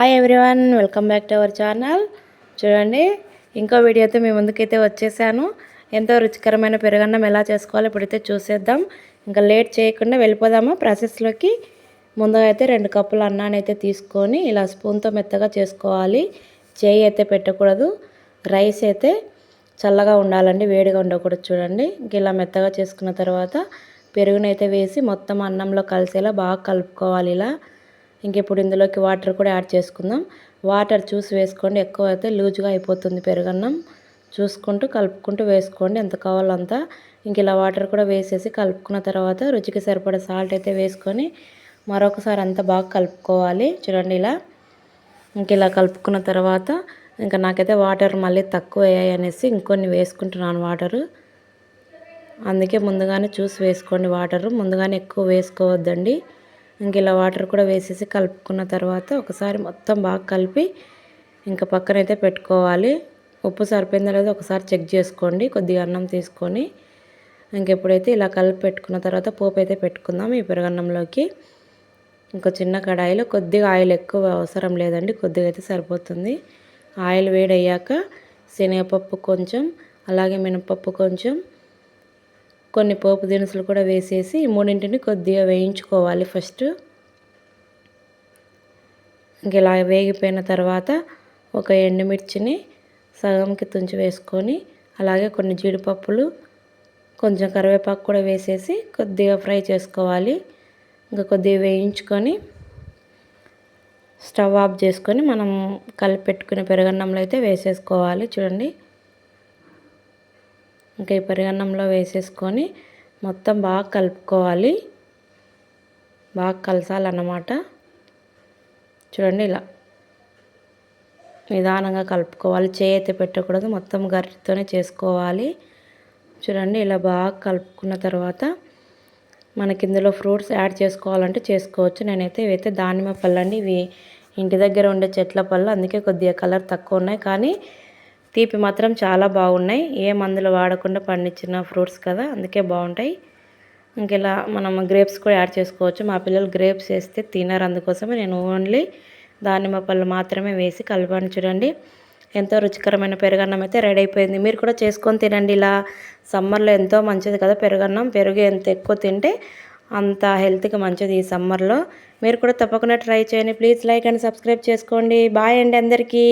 Hi everyone welcome back to our channel చూడండి ఇంకో వీడియోతో మీ ముందుకైతే వచ్చేసాను. ఎంతో రుచికరమైన పెరుగన్నం ఎలా చేసుకోవాలో ఇప్పుడైతే చూసేద్దాం. ఇంకా లేట్ చేయకుండా వెళ్ళిపోదామా? ప్రాసెస్లోకి ముందుగా అయితే రెండు కప్పులు అన్నాన్ని అయితే తీసుకొని ఇలా స్పూన్తో మెత్తగా చేసుకోవాలి. చేయి అయితే పెట్టకూడదు. రైస్ అయితే చల్లగా ఉండాలండి వేడిగా ఉండకూడదు చూడండి. ఇంక ఇలా మెత్తగా చేసుకున్న తర్వాత పెరుగునైతే వేసి మొత్తం అన్నంలో కలిసేలా బాగా కలుపుకోవాలి ఇలా. ఇంకెప్పుడు ఇందులోకి వాటర్ కూడా యాడ్ చేసుకుందాం. వాటర్ చూసి వేసుకోండి. ఎక్కువ అయితే లూజ్గా అయిపోతుంది పెరుగన్నం. చూసుకుంటూ కలుపుకుంటూ వేసుకోండి. ఎంత కావాలో అంత. ఇంక ఇలా వాటర్ కూడా వేసేసి కలుపుకున్న తర్వాత రుచికి సరిపడే సాల్ట్ అయితే వేసుకొని మరొకసారి అంతా బాగా కలుపుకోవాలి. చూడండి ఇలా. ఇంక ఇలా కలుపుకున్న తర్వాత ఇంకా నాకైతే వాటర్ మళ్ళీ తక్కువ అయ్యాయి అనేసి ఇంకొన్ని వేసుకుంటున్నాను వాటరు. అందుకే ముందుగానే చూసి వేసుకోండి వాటరు. ముందుగానే ఎక్కువ వేసుకోవద్దండి. ఇంక ఇలా వాటర్ కూడా వేసేసి కలుపుకున్న తర్వాత ఒకసారి మొత్తం బాగా కలిపి ఇంకా పక్కనైతే పెట్టుకోవాలి. ఉప్పు సరిపోయిందో లేదో ఒకసారి చెక్ చేసుకోండి. కొద్దిగా అన్నం తీసుకొని ఇంకెప్పుడైతే ఇలా కలిపి పెట్టుకున్న తర్వాత పోపు అయితే పెట్టుకుందాం ఈ పెరుగన్నంలోకి. ఇంకా చిన్న కడాయిలో కొద్దిగా ఆయిల్ ఎక్కువ అవసరం లేదండి. కొద్దిగా అయితే సరిపోతుంది. ఆయిల్ వేడయ్యాక శనగపప్పు కొంచెం అలాగే మినపప్పు కొంచెం కొన్ని పోపు దినుసులు కూడా వేసేసి మూడింటిని కొద్దిగా వేయించుకోవాలి ఫస్ట్. ఇంక ఇలా వేగిపోయిన తర్వాత ఒక ఎండుమిర్చిని సగంకి తుంచి వేసుకొని అలాగే కొన్ని జీడిపప్పులు కొంచెం కరివేపాకు కూడా వేసేసి కొద్దిగా ఫ్రై చేసుకోవాలి. ఇంకా కొద్దిగా వేయించుకొని స్టవ్ ఆఫ్ చేసుకొని మనం కలిపి పెట్టుకునే పెరగన్నంలో అయితే వేసేసుకోవాలి. చూడండి. ఇంకా ఈ పెరుగన్నంలో వేసేసుకొని మొత్తం బాగా కలుపుకోవాలి. బాగా కలసాలన్నమాట. చూడండి ఇలా నిదానంగా కలుపుకోవాలి. చేయి అయితే పెట్టకూడదు. మొత్తం గరిటతోనే చేసుకోవాలి. చూడండి ఇలా బాగా కలుపుకున్న తర్వాత మనకి ఇందులో ఫ్రూట్స్ యాడ్ చేసుకోవాలంటే చేసుకోవచ్చు. నేనైతే ఇవైతే దానిమ్మ పళ్ళండి ఇవి ఇంటి దగ్గర ఉండే చెట్ల పళ్ళు. అందుకే కొద్దిగా కలర్ తక్కువ ఉన్నాయి. కానీ తీపి మాత్రం చాలా బాగున్నాయి. ఏ మందులు వాడకుండా పండించిన ఫ్రూట్స్ కదా అందుకే బాగుంటాయి. ఇంక ఇలా మనం గ్రేప్స్ కూడా యాడ్ చేసుకోవచ్చు. మా పిల్లలు గ్రేప్స్ వేస్తే తినరు అందుకోసమే నేను ఓన్లీ దానిమ్మ పళ్ళు మాత్రమే వేసి కలిపాను చూడండి. ఎంతో రుచికరమైన పెరుగన్నం అయితే రెడీ అయిపోయింది. మీరు కూడా చేసుకొని తినండి. ఇలా సమ్మర్లో ఎంతో మంచిది కదా పెరుగన్నం. పెరుగు ఎంత ఎక్కువ తింటే అంత హెల్త్కి మంచిది ఈ సమ్మర్లో. మీరు కూడా తప్పకుండా ట్రై చేయండి. ప్లీజ్ లైక్ అండ్ సబ్స్క్రైబ్ చేసుకోండి. బాయ్ అండి అందరికీ.